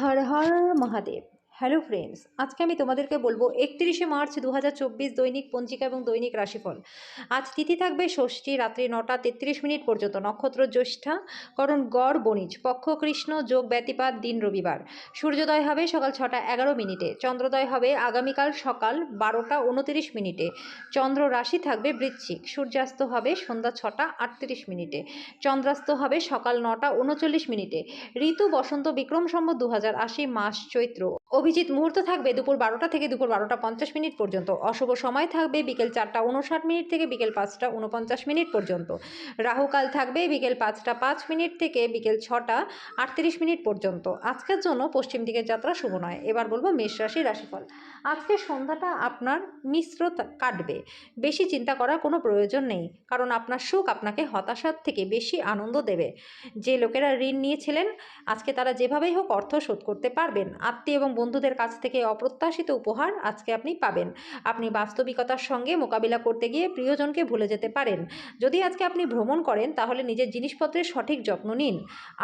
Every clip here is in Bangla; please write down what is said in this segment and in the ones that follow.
হর হর মহাদেব। হ্যালো ফ্রেন্ডস আজকে আমি তোমাদেরকে বলব একত্রিশে মার্চ দু হাজার চব্বিশ দৈনিক পঞ্জিকা এবং দৈনিক রাশিফল। আজ তিথি থাকবে ষষ্ঠী, রাত্রি নটা তেত্রিশ মিনিট পর্যন্ত। নক্ষত্র জ্যৈষ্ঠা, করণ গড়, বণিজ। পক্ষ কৃষ্ণ, যোগ ব্যতিপাত, দিন রবিবার। সূর্যোদয় হবে সকাল ছটা এগারো মিনিটে। চন্দ্রোদয় হবে আগামীকাল সকাল বারোটা উনতিরিশ মিনিটে। চন্দ্র রাশি থাকবে বৃশ্চিক। সূর্যাস্ত হবে সন্ধ্যা ছটা আটত্রিশ মিনিটে। চন্দ্রাস্ত হবে সকাল নটা উনচল্লিশ মিনিটে। ঋতু বসন্ত বিক্রম সম্বত দু মাস চৈত্র অভিজিৎ মুহূর্ত থাকবে দুপুর বারোটা থেকে দুপুর বারোটা পঞ্চাশ মিনিট পর্যন্ত। অশুভ সময় থাকবে বিকেল চারটা উনষাট মিনিট থেকে বিকেল পাঁচটা উনপঞ্চাশ মিনিট পর্যন্ত। রাহুকাল থাকবে বিকেল পাঁচটা পাঁচ মিনিট থেকে বিকেল ছটা আটত্রিশ মিনিট পর্যন্ত। আজকের জন্য পশ্চিম দিকের যাত্রা শুভ নয়। এবার বলব মেষ রাশি রাশিফল। আজকের সন্ধ্যাটা আপনার মিশ্র কাটবে। বেশি চিন্তা করার কোনো প্রয়োজন নেই। কারণ আপনার সুখ আপনাকে হতাশার থেকে বেশি আনন্দ দেবে। যে লোকেরা ঋণ নিয়েছিলেন, আজকে তারা যেভাবেই হোক অর্থ শোধ করতে পারবেন। আত্মীয় এবং বন্ধুদের কাছ থেকে অপ্রত্যাশিত উপহার আজকে আপনি পাবেন। আপনি বাস্তবিকতার সঙ্গে মোকাবিলা করতে গিয়ে প্রিয়জনকে ভুলে যেতে পারেন। যদি আজকে আপনি ভ্রমণ করেন, তাহলে নিজের জিনিসপত্রের সঠিক যত্ন নিন।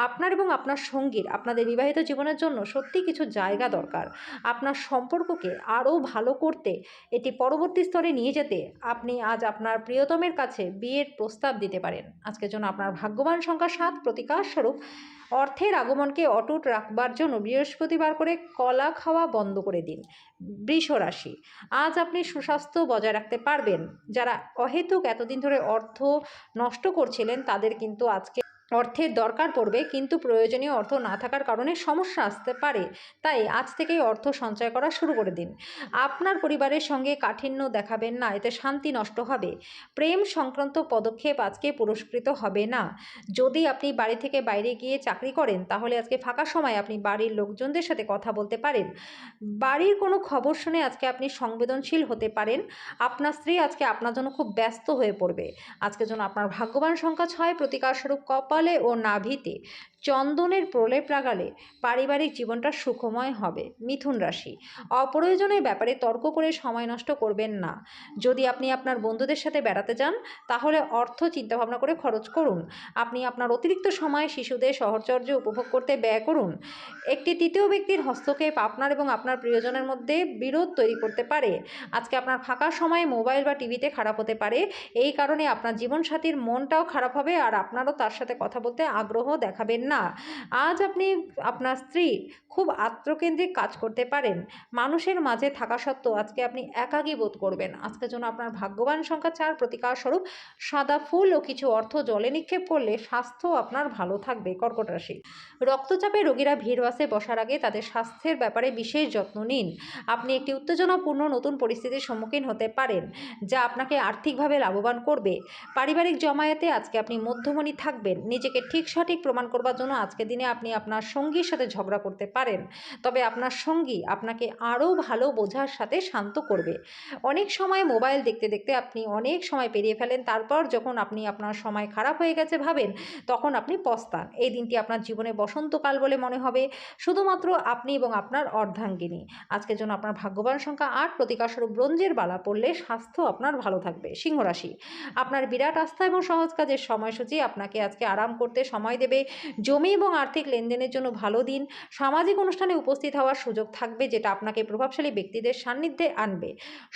আপনার এবং আপনার সঙ্গীর, আপনাদের বিবাহিত জীবনের জন্য সত্যি কিছু জায়গা দরকার। আপনার সম্পর্ককে আরও ভালো করতে, এটি পরবর্তী স্তরে নিয়ে যেতে আপনি আজ আপনার প্রিয়তমের কাছে বিয়ের প্রস্তাব দিতে পারেন। আজকের জন্য আপনার ভাগ্যবান সংখ্যা সাত প্রতিকার স্বরূপ, অর্থের আগমনকে অটুট রাখবার জন্য বৃহস্পতিবার করে কলা খাওয়া বন্ধ করে দিন। বৃষ রাশি, আজ আপনি সুস্বাস্থ্য বজায় রাখতে পারবেন। যারা অহেতুক এতদিন ধরে অর্থ নষ্ট করছিলেন, তাদের কিন্তু আজকে অর্থের দরকার পড়বে, কিন্তু প্রয়োজনীয় অর্থ না থাকার কারণে সমস্যা আসতে পারে। তাই আজ থেকেই অর্থ সঞ্চয় করা শুরু করে দিন। আপনার পরিবারের সঙ্গে কাঠিন্য দেখাবেন না, এতে শান্তি নষ্ট হবে। প্রেম সংক্রান্ত পদক্ষেপ আজকে পুরস্কৃত হবে না। যদি আপনি বাড়ি থেকে বাইরে গিয়ে চাকরি করেন, তাহলে আজকে ফাঁকা সময় আপনি বাড়ির লোকজনদের সাথে কথা বলতে পারেন। বাড়ির কোনো খবর শুনে আজকে আপনি সংবেদনশীল হতে পারেন। আপনার স্ত্রী আজকে আপনার জন্য খুব ব্যস্ত হয়ে পড়বে। আজকের জন্য আপনার ভাগ্যবান সংখ্যা ছয় প্রতিকার স্বরূপ কপালে ও নাভিতে চন্দনের প্রলেপ লাগালে পারিবারিক জীবনটা সুখময় হবে, মিথুন রাশি। অপ্রয়োজনীয় ব্যাপারে তর্ক করে সময় নষ্ট করবেন না। যদি আপনি আপনার বন্ধুদের সাথে বেড়াতে যান, তাহলে অর্থ চিন্তাভাবনা করে খরচ করুন। আপনি আপনার অতিরিক্ত সময় শিশুদের সহচর্য উপভোগ করতে ব্যয় করুন। একটি তৃতীয় ব্যক্তির হস্তক্ষেপ আপনার এবং আপনার প্রিয়জনের মধ্যে বিরোধ তৈরি করতে পারে। আজকে আপনার ফাঁকা সময়ে মোবাইল বা টিভিতে খারাপ হতে পারে। এই কারণে আপনার জীবনসাথীর মনটাও খারাপ হবে আর আপনারও তার সাথে কথা বলতে আগ্রহ দেখাবেন না, আজ আপনি আপনার স্ত্রী খুব আত্মকেন্দ্রিক কাজ করতে পারেন। মানুষের মাঝে থাকা সত্ত্বেও আজকে আপনি একাকী বোধ করবেন। আজকের জন্য আপনার ভাগ্যবান সংখ্যা চার প্রতিকার স্বরূপ সাদা ফুল ও কিছু অর্থ জলে নিক্ষেপ করলে স্বাস্থ্য আপনার ভালো থাকবে কর্কট রাশি। রক্তচাপে রোগীরা ভিড় বাসে বসার আগে তাদের স্বাস্থ্যের ব্যাপারে বিশেষ যত্ন নিন। আপনি একটি উত্তেজনাপূর্ণ নতুন পরিস্থিতির সম্মুখীন হতে পারেন, যা আপনাকে আর্থিকভাবে লাভবান করবে। পারিবারিক জমায়েতে আজকে আপনি মধ্যমণি থাকবেন। নিজেকে ঠিক সঠিক প্রমাণ করবার জন্য আজকের দিনে আপনি আপনার সঙ্গীর সাথে ঝগড়া করতে পারেন। তবে আপনার সঙ্গী আপনাকে আরও ভালো বোঝার সাথে শান্ত করবে। অনেক সময় মোবাইল দেখতে দেখতে আপনি অনেক সময় পেরিয়ে ফেলেন, তারপর যখন আপনি আপনার সময় খারাপ হয়ে গেছে ভাবেন, তখন আপনি পস্তান। এই দিনটি আপনার জীবনে বসন্তকাল বলে মনে হবে। শুধুমাত্র আপনি এবং আপনার অর্ধাঙ্গিনী। আজকের জন্য আপনার ভাগ্যবান সংখ্যা আট, প্রতিকারস্বরূপ ব্রোঞ্জের বালা পড়লে স্বাস্থ্য আপনার ভালো থাকবে। সিংহ রাশি আপনার বিরাট আস্থা এবং সহজ কাজের সময়সূচি আপনাকে আজকে আরাম করতে সময় দেবে। জমি এবং আর্থিক লেনদেনের জন্য ভালো দিন, সামাজিক অনুষ্ঠানে উপস্থিত হওয়ার সুযোগ থাকবে যেটা আপনাকে প্রভাবশালী ব্যক্তিদের সান্নিধ্যে আনবে।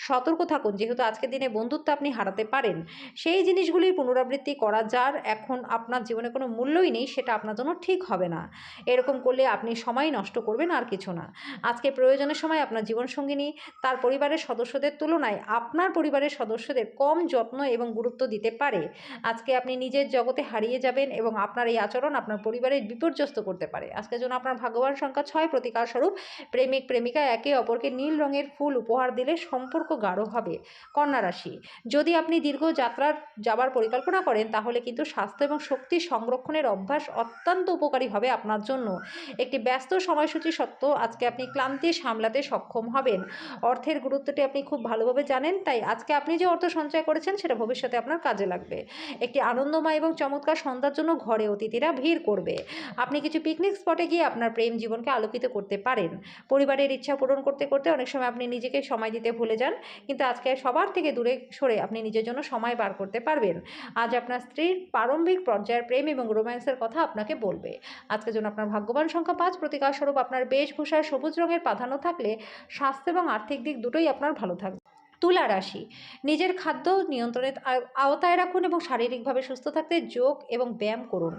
সতর্ক থাকুন, যেহেতু আজকের দিনে বন্ধুত্ব আপনি হারাতে পারেন। সেই জিনিসগুলির পুনরাবৃত্তি করা যার এখন আপনার জীবনে কোনো মূল্যই নেই, সেটা আপনার জন্য ঠিক হবে না। এরকম করলে আপনি সময় নষ্ট করবেন আর কিছু না। আজকে প্রয়োজনের সময় আপনার জীবনসঙ্গিনী, তার পরিবারের সদস্যদের তুলনায় আপনার পরিবারের সদস্যদের কম যত্ন এবং গুরুত্ব দিতে পারে। আজকে আপনি নিজের জগতে হারিয়ে যাবেন এবং আপনার এই আচরণ আপনার পরিবারের বিপর্যস্ত করতে পারে। আজকের জন্য আপনার ভাগ্যবান সংখ্যা ছয়। প্রতিকার স্বরূপ, প্রেমিক, প্রেমিকা একে অপরকে নীল রঙের ফুল উপহার দিলে সম্পর্ক গাঢ় হবে। কন্যা রাশি, যদি আপনি দীর্ঘ যাত্রার যাবার পরিকল্পনা করেন, তাহলে কিন্তু স্বাস্থ্য এবং শক্তি সংরক্ষণের অভ্যাস অত্যন্ত উপকারী হবে আপনার জন্য। একটি ব্যস্ত সময়সূচি সত্ত্বেও আজকে আপনি ক্লান্তি সামলাতে সক্ষম হবেন। অর্থের গুরুত্বটি আপনি খুব ভালোভাবে জানেন, তাই আজকে আপনি যে অর্থ সঞ্চয় করেছেন, সেটা ভবিষ্যতে আপনার কাজে লাগবে। একটি আনন্দময় এবং চমৎকার সন্ধ্যার জন্য ঘরে অতিথিরা ভিড় করবে। উঠবে আপনি কিছু পিকনিক স্পটে গিয়ে আপনার প্রেম জীবনকে আলোকিত করতে পারেন। পরিবারের ইচ্ছা পূরণ করতে করতে অনেক সময় আপনি নিজেকে সময় দিতে ভুলে যান, কিন্তু আজকে সবার থেকে দূরে সরে আপনি নিজের জন্য সময় বার করতে পারবেন। আজ আপনার স্ত্রীর প্রারম্ভিক পর্যায়ের প্রেম এবং রোম্যান্সের কথা আপনাকে বলবে। আজকের জন্য আপনার ভাগ্যবান সংখ্যা পাঁচ। প্রতিকার স্বরূপ আপনার বেশভূষায় সবুজ রঙের প্রাধান্য থাকলে স্বাস্থ্য এবং আর্থিক দিক দুটোই আপনার ভালো থাকবে। তুলা রাশি। নিজের খাদ্য নিয়ন্ত্রণের আওতায় রাখুন এবং শারীরিকভাবে সুস্থ থাকতে যোগ এবং ব্যায়াম করুন।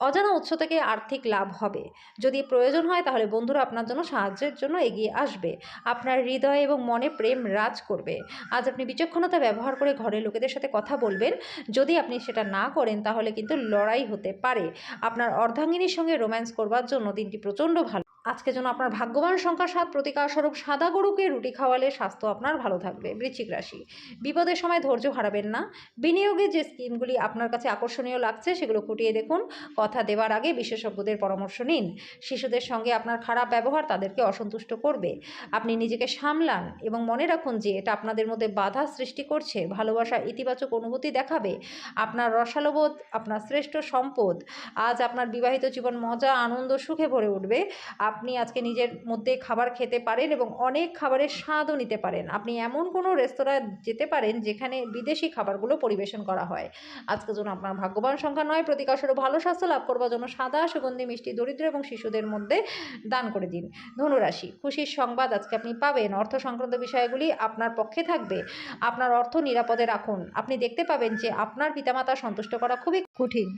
অজানা উৎস থেকে আর্থিক লাভ হবে। যদি প্রয়োজন হয় তাহলে বন্ধুরা আপনার জন্য সাহায্যের জন্য এগিয়ে আসবে। আপনার হৃদয় এবং মনে প্রেম রাজ করবে। আজ আপনি বিচক্ষণতা ব্যবহার করে ঘরের লোকেদের সাথে কথা বলবেন। যদি আপনি সেটা না করেন তাহলে কিন্তু লড়াই হতে পারে। আপনার অর্ধাঙ্গিনীর সঙ্গে রোম্যান্স করবার জন্য দিনটি প্রচণ্ড ভালো। আজকে জন্য আপনার ভাগ্যবান সংখ্যা সাত প্রতিকার স্বরূপ সাদা গরুকে রুটি খাওয়ালে স্বাস্থ্য আপনার ভালো থাকবে। বৃশ্চিক রাশি, বিপদের সময় ধৈর্য হারাবেন না। বিনিয়োগের যে স্কিমগুলি আপনার কাছে আকর্ষণীয় লাগছে, সেগুলো ফুটিয়ে দেখুন। কথা দেওয়ার আগে বিশেষজ্ঞদের পরামর্শ নিন। শিশুদের সঙ্গে আপনার খারাপ ব্যবহার তাদেরকে অসন্তুষ্ট করবে। আপনি নিজেকে সামলান এবং মনে রাখুন যে এটা আপনাদের মধ্যে বাধা সৃষ্টি করছে ভালোবাসা ইতিবাচক অনুভূতি দেখাবে। আপনার রসালোবোধ আপনার শ্রেষ্ঠ সম্পদ, আজ আপনার বিবাহিত জীবন মজা, আনন্দ, সুখে ভরে উঠবে। আপনি আজকে নিজের মধ্যে খাবার খেতে পারেন এবং অনেক খাবারের স্বাদও নিতে পারেন। আপনি এমন কোনো রেস্তোরাঁ যেতে পারেন যেখানে বিদেশি খাবারগুলো পরিবেশন করা হয়। আজকের জন্য আপনার ভাগ্যবান সংখ্যা নয়, প্রতিকাশেরও ভালো স্বাস্থ্য লাভ করবার জন্য সাদা সুগন্ধি, মিষ্টি, দরিদ্র এবং শিশুদের মধ্যে দান করে দিন। ধনুরাশি, খুশির সংবাদ আজকে আপনি পাবেন। অর্থ সংক্রান্ত বিষয়গুলি আপনার পক্ষে থাকবে। আপনার অর্থ নিরাপদে রাখুন। আপনি দেখতে পাবেন যে আপনার পিতামাতা সন্তুষ্ট করা খুবই কঠিন।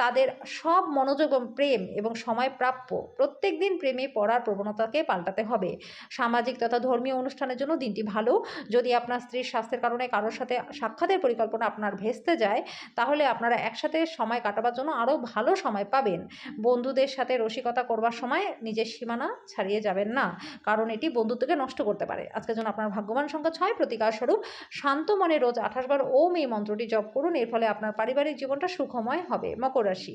তাদের সব মনোযোগ প্রেম এবং সময় প্রাপ্য প্রত্যেক দিন প্রেমে পড়ার প্রবণতাকে পাল্টাতে হবে। সামাজিক তথা ধর্মীয় অনুষ্ঠানের জন্য দিনটি ভালো। যদি আপনার স্ত্রীর স্বাস্থ্যের কারণে কারোর সাথে সাক্ষাতের পরিকল্পনা আপনার ভেস্তে যায়, তাহলে আপনারা একসাথে সময় কাটাবার জন্য আরও ভালো সময় পাবেন। বন্ধুদের সাথে রসিকতা করবার সময় নিজের সীমানা ছাড়িয়ে যাবেন না, কারণ এটি বন্ধুত্বকে নষ্ট করতে পারে। আজকের জন্য আপনার ভাগ্যবান সংখ্যা ছয়। প্রতিকার স্বরূপ, শান্ত মনে রোজ আঠাশ বার ওম এই মন্ত্রটি জপ করুন। এর ফলে আপনার পারিবারিক জীবনটা সুখময় হবে। মকর রাশি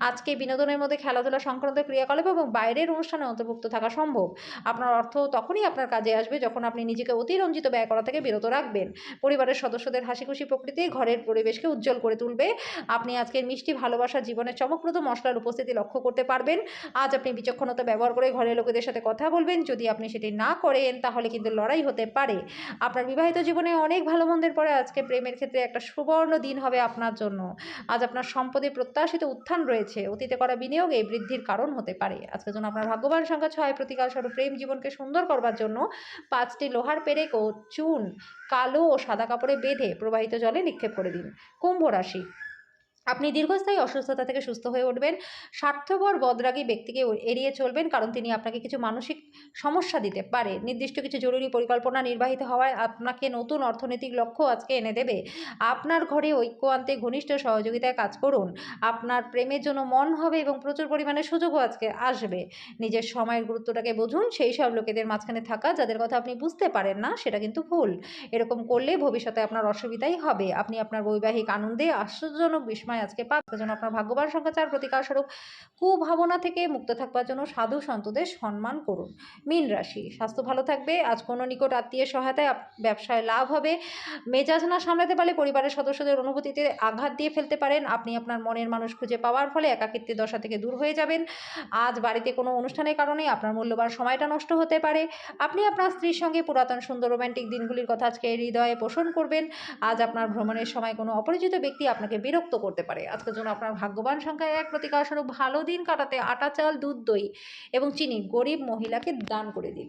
আজকে বিনোদনের মধ্যে খেলাধুলা সংক্রান্ত ক্রিয়াকলাপ এবং বাইরের অনুষ্ঠানে অন্তর্ভুক্ত থাকা সম্ভব। আপনার অর্থ তখনই আপনার কাজে আসবে যখন আপনি নিজেকে অতিরঞ্জিত ব্যয় করা থেকে বিরত রাখবেন। পরিবারের সদস্যদের হাসি খুশি প্রকৃতি ঘরের পরিবেশকে উজ্জ্বল করে তুলবে। আপনি আজকের মিষ্টি ভালোবাসা জীবনের চমকপ্রদ মশলার উপস্থিতি লক্ষ্য করতে পারবেন। আজ আপনি বিচক্ষণতা ব্যবহার করে ঘরের লোকেদের সাথে কথা বলবেন। যদি আপনি সেটি না করেন, তাহলে কিন্তু লড়াই হতে পারে। আপনার বিবাহিত জীবনে অনেক ভালো মন্দের পরে আজকে প্রেমের ক্ষেত্রে একটা সুবর্ণ দিন হবে আপনার জন্য। আজ আপনার সম্পদে প্রত্যাশিত উত্থান রয়েছে। অতীতে করা বিনিয়োগ এই বৃদ্ধির কারণ হতে পারে। আজকের জন্য আপনার ভাগ্যবান সংখ্যা ছয় প্রতিকার স্বরূপ প্রেম জীবনকে সুন্দর করবার জন্য পাঁচটি লোহার পেরেক ও চুন, কালো ও সাদা কাপড়ে বেঁধে প্রবাহিত জলে নিক্ষেপ করে দিন। কুম্ভ রাশি আপনি দীর্ঘস্থায়ী অসুস্থতা থেকে সুস্থ হয়ে উঠবেন। স্বার্থপর বদরাগী ব্যক্তিকে এড়িয়ে চলবেন কারণ তিনি আপনাকে কিছু মানসিক সমস্যা দিতে পারে। নির্দিষ্ট কিছু জরুরি পরিকল্পনা নির্বাহিত হওয়ায় আপনাকে নতুন অর্থনৈতিক লক্ষ্য আজকে এনে দেবে। আপনার ঘরে ঐক্য আনতে ঘনিষ্ঠ সহযোগিতায় কাজ করুন। আপনার প্রেমের জন্য মন হবে এবং প্রচুর পরিমাণে সুযোগও আজকে আসবে। নিজের সময়ের গুরুত্বটাকে বুঝুন। সেই সব লোকেদের মাঝখানে থাকা যাদের কথা আপনি বুঝতে পারেন না, সেটা কিন্তু ভুল। এরকম করলে ভবিষ্যতে আপনার অসুবিধাই হবে। আপনি আপনার বৈবাহিক আনন্দে আশ্চর্যজনক বিস্ময় আজকে পাবেন জন্য আপনার ভাগ্যবান সংখ্যা চার প্রতিকার স্বরূপ কুভাবনা থেকে মুক্ত থাকবার জন্য সাধু সন্তদের সম্মান করুন। মীন রাশি, স্বাস্থ্য ভালো থাকবে, আজ কোনো নিকট আত্মীয় সহায়তায় ব্যবসায় লাভ হবে। মেজাজ না সামলাতে পারলে পরিবারের সদস্যদের অনুভূতিতে আঘাত দিয়ে ফেলতে পারেন। আপনি আপনার মনের মানুষ খুঁজে পাওয়ার ফলে একাকিত্বের দশা থেকে দূর হয়ে যাবেন। আজ বাড়িতে কোনো অনুষ্ঠানের কারণে আপনার মূল্যবান সময়টা নষ্ট হতে পারে। আপনি আপনার স্ত্রীর সঙ্গে পুরাতন সুন্দর রোম্যান্টিক দিনগুলির কথা আজকে হৃদয়ে পোষণ করবেন। আজ আপনার ভ্রমণের সময় কোনো অপরিচিত ব্যক্তি আপনাকে বিরক্ত করতে পারে। আজকের জন্য আপনার ভাগ্যবান সংখ্যায় এক প্রতিকার স্বরূপ ভালো দিন কাটাতে আটা, চাল, দুধ, দই এবং চিনি গরিব মহিলাকে দান করে দিন।